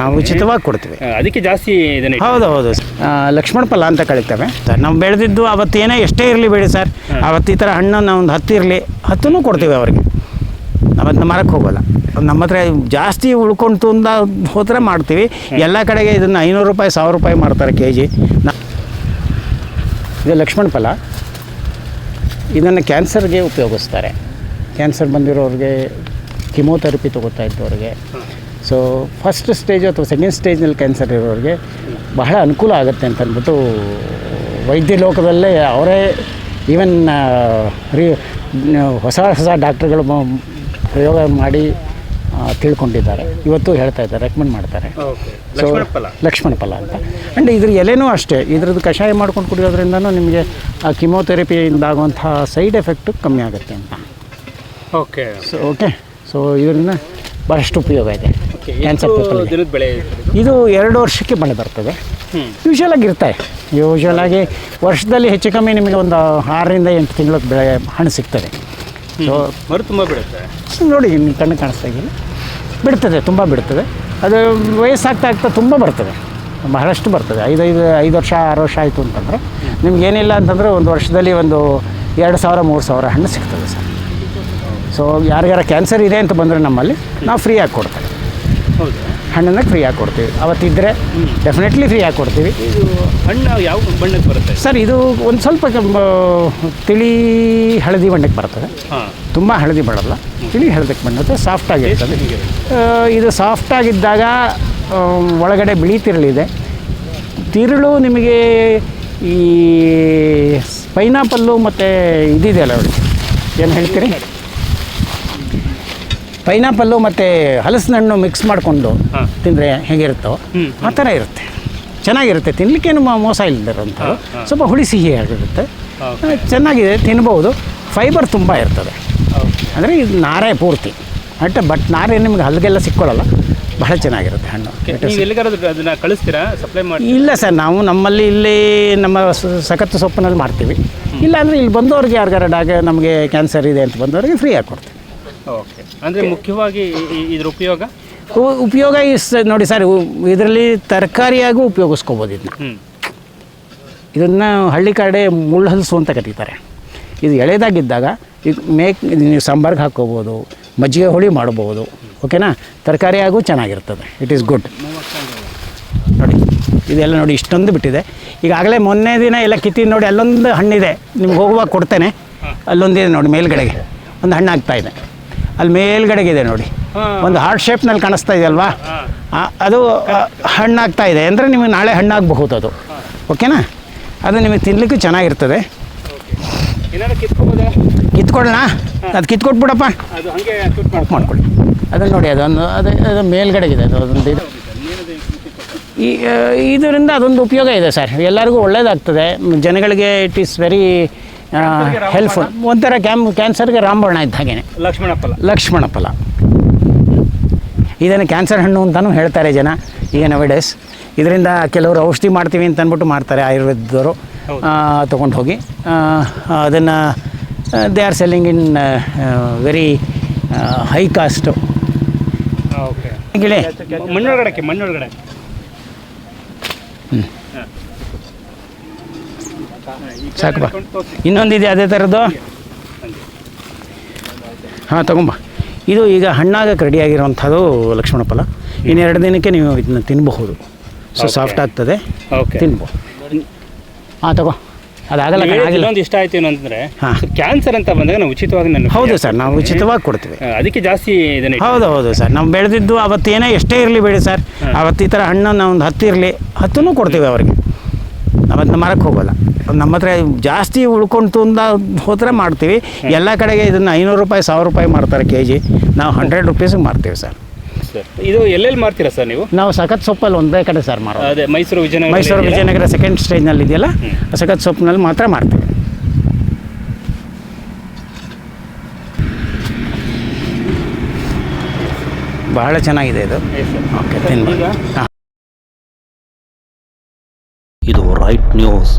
ನಾವು ಉಚಿತವಾಗಿ ಕೊಡ್ತೀವಿ. ಅದಕ್ಕೆ ಜಾಸ್ತಿ ಇದನ್ನ ಹೌದು ಹೌದು. ಲಕ್ಷ್ಮಣ ಫಲ ಅಂತ ಕಳಿತೇವೆ. ಸರ್ ನಾವು ಬೆಳೆದಿದ್ದು ಅವತ್ತೇನೇ ಎಷ್ಟೇ ಇರಲಿ ಬೇಡಿ ಸರ್. ಅವತ್ತು ಈ ಥರ ಹಣ್ಣು ನಾವು ಒಂದು ಹತ್ತು ಇರಲಿ ಹತ್ತೂ ಕೊಡ್ತೀವಿ ಅವ್ರಿಗೆ. ಅವತ್ತು ಮರಕ್ಕೆ ಹೋಗೋಲ್ಲ. ನಮ್ಮ ಹತ್ರ ಜಾಸ್ತಿ ಉಳ್ಕೊಂಡು ತುಂಬ ಹೋದ್ರೆ ಮಾಡ್ತೀವಿ. ಎಲ್ಲ ಕಡೆಗೆ ಇದನ್ನು ಐನೂರು ರೂಪಾಯಿ ಸಾವಿರ ರೂಪಾಯಿ ಮಾಡ್ತಾರೆ ಕೆ ಜಿ ಇದು ಲಕ್ಷ್ಮಣ ಫಲ ಇದನ್ನು ಕ್ಯಾನ್ಸರ್ಗೆ ಉಪಯೋಗಿಸ್ತಾರೆ. ಕ್ಯಾನ್ಸರ್ ಬಂದಿರೋರಿಗೆ ಕಿಮೋಥೆರಪಿ ತೊಗೋತಾ ಇದ್ದವ್ರಿಗೆ ಸೊ ಫಸ್ಟ್ ಸ್ಟೇಜ್ ಅಥವಾ ಸೆಕೆಂಡ್ ಸ್ಟೇಜ್ನಲ್ಲಿ ಕ್ಯಾನ್ಸರ್ ಇರೋರಿಗೆ ಬಹಳ ಅನುಕೂಲ ಆಗುತ್ತೆ ಅಂತ ಅಂದ್ಬಿಟ್ಟು ವೈದ್ಯ ಲೋಕದಲ್ಲೇ ಅವರೇ ಈವನ್ ರೀ ಹೊಸ ಹೊಸ ಡಾಕ್ಟ್ರುಗಳು ಪ್ರಯೋಗ ಮಾಡಿ ತಿಳ್ಕೊಂಡಿದ್ದಾರೆ. ಇವತ್ತು ಹೇಳ್ತಾ ಇದ್ದಾರೆ ರೆಕಮೆಂಡ್ ಮಾಡ್ತಾರೆ. ಸೊ ಲಕ್ಷ್ಮಣ ಫಲ ಅಂತ. ಆ್ಯಂಡ್ ಇದ್ರ ಎಲೆನೂ ಅಷ್ಟೇ. ಇದ್ರದ್ದು ಕಷಾಯ ಮಾಡ್ಕೊಂಡು ಕುಡಿಯೋದ್ರಿಂದನೂ ನಿಮಗೆ ಆ ಕಿಮೋಥೆರಪಿಯಿಂದ ಆಗುವಂಥ ಸೈಡ್ ಎಫೆಕ್ಟು ಕಮ್ಮಿ ಆಗುತ್ತೆ ಅಂತ. ಓಕೆ ಸೊ ಓಕೆ ಸೊ ಇದರಿಂದ ಭಾಳಷ್ಟು ಉಪಯೋಗ ಇದೆ. ಕ್ಯಾನ್ಸರ್ ದಿನದ ಬೆಳೆ ಇದು? ಎರಡು ವರ್ಷಕ್ಕೆ ಮಳೆ ಬರ್ತದೆ. ಯೂಶ್ವಲ್ ಆಗಿ ಇರ್ತಾರೆ ಯೂಶ್ವಲ್ ಆಗಿ ವರ್ಷದಲ್ಲಿ ಹೆಚ್ಚು ಕಮ್ಮಿ ನಿಮಗೆ ಒಂದು ಆರರಿಂದ ಎಂಟು ತಿಂಗಳ ಬೆಳೆ ಹಣ್ಣು ಸಿಗ್ತದೆ. ಸೊ ಮರು ತುಂಬ ಬಿಡುತ್ತೆ. ನೋಡಿ ನಿಮ್ಮ ಕಣ್ಣು ಕಾಣಿಸ್ತಾ ಇಲ್ಲ ಬಿಡ್ತದೆ ತುಂಬ ಬಿಡ್ತದೆ. ಅದು ವಯಸ್ಸಾಗ್ತಾ ಆಗ್ತಾ ತುಂಬ ಬರ್ತದೆ. ಬಹಳಷ್ಟು ಬರ್ತದೆ. ಐದೈದು ಐದು ವರ್ಷ ಆರು ವರ್ಷ ಆಯಿತು ಅಂತಂದರೆ ನಿಮ್ಗೆ ಏನಿಲ್ಲ ಅಂತಂದರೆ ಒಂದು ವರ್ಷದಲ್ಲಿ ಒಂದು ಎರಡು ಸಾವಿರ ಮೂರು ಸಾವಿರ ಹಣ್ಣು ಸಿಗ್ತದೆ ಸರ್. ಸೊ ಯಾರಿಗಾರ ಕ್ಯಾನ್ಸರ್ ಇದೆ ಅಂತ ಬಂದರೆ ನಮ್ಮಲ್ಲಿ ನಾವು ಫ್ರೀಯಾಗಿ ಕೊಡ್ತೇವೆ. ಹೌದು. ಹಣ್ಣನ್ನು ಫ್ರೀಯಾಗಿ ಕೊಡ್ತೀವಿ. ಅವತ್ತಿದ್ದರೆ ಡೆಫಿನೆಟ್ಲಿ ಫ್ರೀಯಾಗಿ ಕೊಡ್ತೀವಿ. ಇದು ಹಣ್ಣು ಯಾವ ಬಣ್ಣಕ್ಕೆ ಬರುತ್ತೆ? ಸರ್ ಇದು ಒಂದು ಸ್ವಲ್ಪ ತಿಳಿ ಹಳದಿ ಬಣ್ಣಕ್ಕೆ ಬರ್ತದೆ. ತುಂಬ ಹಳದಿ ಬಣ್ಣಲ್ಲ. ತಿಳಿ ಹಳದಕ್ಕೆ ಬಣ್ಣತ್ತೆ ಸಾಫ್ಟಾಗಿರ್ತದೆ ಆಗಿರ್ತದೆ. ಇದು ಸಾಫ್ಟಾಗಿದ್ದಾಗ ಆಗಿದ್ದಾಗ ಒಳಗಡೆ ಬಿಳಿ ತಿರುಳಿದೆ ತಿರುಳು ನಿಮಗೆ ಈ ಪೈನಾಪಲ್ಲು ಮತ್ತು ಇದಿದೆಯಲ್ಲ ನೋಡಿ. ಏನು ಹೇಳ್ತೀರಿ? ಪೈನಾಪಲ್ಲು ಮತ್ತು ಹಲಸಿನ ಹಣ್ಣು ಮಿಕ್ಸ್ ಮಾಡಿಕೊಂಡು. ತಿಂದರೆ ಹೇಗಿರುತ್ತೋ ಆ ಥರ ಇರುತ್ತೆ. ಚೆನ್ನಾಗಿರುತ್ತೆ. ತಿನ್ನಲಿಕ್ಕೇನು ಮೋಸ ಇಲ್ಲದಿರೋಂಥ ಸ್ವಲ್ಪ ಹುಳಿ ಸಿಹಿ ಆಗಿರುತ್ತೆ. ಚೆನ್ನಾಗಿದೆ. ತಿನ್ಬೋದು. ಫೈಬರ್ ತುಂಬ ಇರ್ತದೆ. ಅಂದರೆ ಇದು ನಾರೇ ಪೂರ್ತಿ. ಬಟ್ ಬಟ್ ನಾರೇ ನಿಮ್ಗೆ ಹಲ್ಗೆಲ್ಲ ಸಿಕ್ಕೊಳ್ಳಲ್ಲ. ಬಹಳ ಚೆನ್ನಾಗಿರುತ್ತೆ ಹಣ್ಣು. ಕಳಿಸ್ತೀರಾ? ಸಪ್ಲೈ ಮಾಡಿ ಇಲ್ಲ ಸರ್ ನಾವು ನಮ್ಮಲ್ಲಿ ಇಲ್ಲಿ ನಮ್ಮ ಸಖತ್ತು ಸೊಪ್ಪಿನಲ್ಲಿ ಮಾಡ್ತೀವಿ. ಇಲ್ಲ ಅಂದರೆ ಇಲ್ಲಿ ಬಂದವ್ರಿಗೆ ಯಾರಿಗಾರ ಡಾಗ ನಮಗೆ ಕ್ಯಾನ್ಸರ್ ಇದೆ ಅಂತ ಬಂದವರಿಗೆ ಆಗಿ ಕೊಡ್ತೀವಿ. ಓಕೆ. ಅಂದರೆ ಮುಖ್ಯವಾಗಿ ಈ- ಇದ್ರ ಉಪಯೋಗ? ಉ- ಉಪಯೋಗ ಇಸ್ ನೋಡಿ ಸರ್ ಇದರಲ್ಲಿ ತರಕಾರಿಯಾಗೂ ಉಪಯೋಗಿಸ್ಕೋಬೋದು ಇದನ್ನ. ಹ್ಞೂ ಇದನ್ನು ಹಳ್ಳಿ ಕಡೆ ಮುಳ್ಳು ಹಲಸು ಅಂತ ಕರೀತಾರೆ. ಇದು ಎಳೆದಾಗಿದ್ದಾಗ ಇದು ಮೇಕ್ ನೀವು ಸಾಂಬಾರ್ಗೆ ಹಾಕ್ಕೋಬೋದು ಮಜ್ಜಿಗೆ ಹುಳಿ ಮಾಡ್ಬೋದು. ಓಕೆನಾ? ತರಕಾರಿಯಾಗೂ ಚೆನ್ನಾಗಿರ್ತದೆ. ಇಟ್ ಈಸ್ ಗುಡ್ ನೋಡಿ ಇದೆಲ್ಲ ನೋಡಿ ಇಷ್ಟೊಂದು ಬಿಟ್ಟಿದೆ. ಈಗಾಗಲೇ ಮೊನ್ನೆ ದಿನ ಎಲ್ಲ ಕಿತ್ತಿ ನೋಡಿ ಅಲ್ಲೊಂದು ಹಣ್ಣಿದೆ. ನಿಮ್ಗೆ ಹೋಗುವಾಗ ಕೊಡ್ತೇನೆ. ಅಲ್ಲೊಂದಿದೆ ನೋಡಿ ಮೇಲ್ಗಡೆಗೆ. ಒಂದು ಹಣ್ಣು ಆಗ್ತಾ ಇದೆ. ಅಲ್ಲಿ ಮೇಲ್ಗಡೆಗಿದೆ ನೋಡಿ. ಹಾಂ. ಒಂದು ಹಾರ್ಟ್ ಶೇಪ್ನಲ್ಲಿ ಕಾಣಿಸ್ತಾ ಇದೆ ಅಲ್ವಾ? ಅದು ಹಣ್ಣಾಗ್ತಾ ಇದೆ. ಅಂದರೆ ನಿಮಗೆ ನಾಳೆ ಹಣ್ಣಾಗಬಹುದು ಅದು ಓಕೆನಾ ಅದು ನಿಮಗೆ ತಿನ್ನಲಿಕ್ಕೂ ಚೆನ್ನಾಗಿರ್ತದೆ. ಕಿತ್ಕೊಳ್ಳೋಣ ಅದು ಕಿತ್ಕೊಟ್ಬಿಡಪ್ಪ. ಮಾಡ್ಕೊಳ್ಳಿ. ಅದನ್ನು ನೋಡಿ ಅದೊಂದು ಅದು ಅದು ಮೇಲ್ಗಡೆಗಿದೆ ಅದು ಅದೊಂದು ಇದು. ಈ ಇದರಿಂದ ಅದೊಂದು ಉಪಯೋಗ ಇದೆ ಸರ್. ಎಲ್ಲರಿಗೂ ಒಳ್ಳೇದಾಗ್ತದೆ. ಜನಗಳಿಗೆ ಇಟ್ ಈಸ್ ವೆರಿ ಹೆಲ್ಪ್ಫುಲ್ ಒಂಥರ ಕ್ಯಾಮ್ ಕ್ಯಾನ್ಸರ್ಗೆ ರಾಮಬಾಣ ಇದ್ದ ಹಾಗೇನೆ. ಲಕ್ಷ್ಮಣ ಫಲ ಲಕ್ಷ್ಮಣ ಫಲ ಇದನ್ನು ಕ್ಯಾನ್ಸರ್ ಹಣ್ಣು ಅಂತಲೂ ಹೇಳ್ತಾರೆ ಜನ. ಈಗ ನವೆಡೇಸ್ ಇದರಿಂದ ಕೆಲವರು ಔಷಧಿ ಮಾಡ್ತೀವಿ ಅಂತ ಅಂದ್ಬಿಟ್ಟು ಮಾಡ್ತಾರೆ ಆಯುರ್ವೇದದವರು. ತೊಗೊಂಡು ಹೋಗಿ ಅದನ್ನು they are selling in very high cost ಮಣ್ಣೊಳಗಡೆ ಮಣ್ಣೊಳಗಡೆ. ಸಾಕು ಬಾ. ಇನ್ನೊಂದಿದೆ ಅದೇ ಥರದ್ದು? ಹಾಂ ತಗೊಂಬ. ಇದು ಈಗ ಹಣ್ಣಾಗಕ್ಕೆ ರೆಡಿಯಾಗಿರುವಂಥದ್ದು ಲಕ್ಷ್ಮಣ ಫಲ. ಇನ್ನೆರಡು ದಿನಕ್ಕೆ ನೀವು ಇದನ್ನ ತಿನ್ನಬಹುದು ಸೊ ಸಾಫ್ಟ್ ಆಗ್ತದೆ. ಓಕೆ ತಿನ್ಬೋದು ಹಾಂ ತಗೋ. ಅದಾಗಲ್ಲ ಇನ್ನೊಂದು ಇಷ್ಟ ಆಯ್ತು ಏನಂದ್ರೆ ಕ್ಯಾನ್ಸರ್ ಅಂತ ಬಂದಾಗ ನಾವು ಉಚಿತವಾಗಿ ನಾನು ಹೌದು ಸರ್ ನಾವು ಉಚಿತವಾಗಿ ಕೊಡ್ತೀವಿ. ಅದಕ್ಕೆ ಜಾಸ್ತಿ ಇದನ್ನ ಹೌದು ಹೌದು ಸರ್. ನಾವು ಬೆಳೆದಿದ್ದು ಅವತ್ತೇನೇ ಎಷ್ಟೇ ಇರಲಿ ಬೇಡಿ ಸರ್. ಅವತ್ತು ಈ ಥರ ಹಣ್ಣು ನಾವು ಒಂದು ಹತ್ತು ಇರಲಿ ಹತ್ತೂ ಕೊಡ್ತೀವಿ ಅವರಿಗೆ. ಅವತ್ತನ್ನ ಮರಕ್ಕೆ ಹೋಗೋಲ್ಲ. ನಮ್ಮ ಹತ್ರ ಜಾಸ್ತಿ ಉಳ್ಕೊಂಡು ತುಂಬ ಹೋದರೆ ಮಾಡ್ತೀವಿ. ಎಲ್ಲ ಕಡೆಗೆ ಇದನ್ನು ಐನೂರು ರೂಪಾಯಿ ಸಾವಿರ ರೂಪಾಯಿ ಮಾಡ್ತಾರೆ ಕೆ ಜಿ ನಾವು ಹಂಡ್ರೆಡ್ ರುಪೀಸಿಗೆ ಮಾರ್ತೀವಿ ಸರ್. ಸರ್ ಇದು ಎಲ್ಲೆಲ್ಲಿ ಮಾಡ್ತೀರಾ ಸರ್ ನೀವು? ನಾವು ಸಖತ್ ಸೊಪ್ಪಲ್ಲಿ ಒಂದೇ ಕಡೆ ಸರ್ ಮಾರೋದು. ಅದೇ ಮೈಸೂರು ವಿಜಯನಗರ ಮೈಸೂರು ವಿಜಯನಗರ ಸೆಕೆಂಡ್ ಸ್ಟೇಜ್ನಲ್ಲಿ ಇದೆಯಲ್ಲ? ಸಖತ್ ಸೊಪ್ಪಿನಲ್ಲಿ ಮಾತ್ರ ಮಾಡ್ತೀವಿ ಬಹಳ ಚೆನ್ನಾಗಿದೆ ಇದು. ಓಕೆ ಇದು ರೈಟ್ ನ್ಯೂಸ್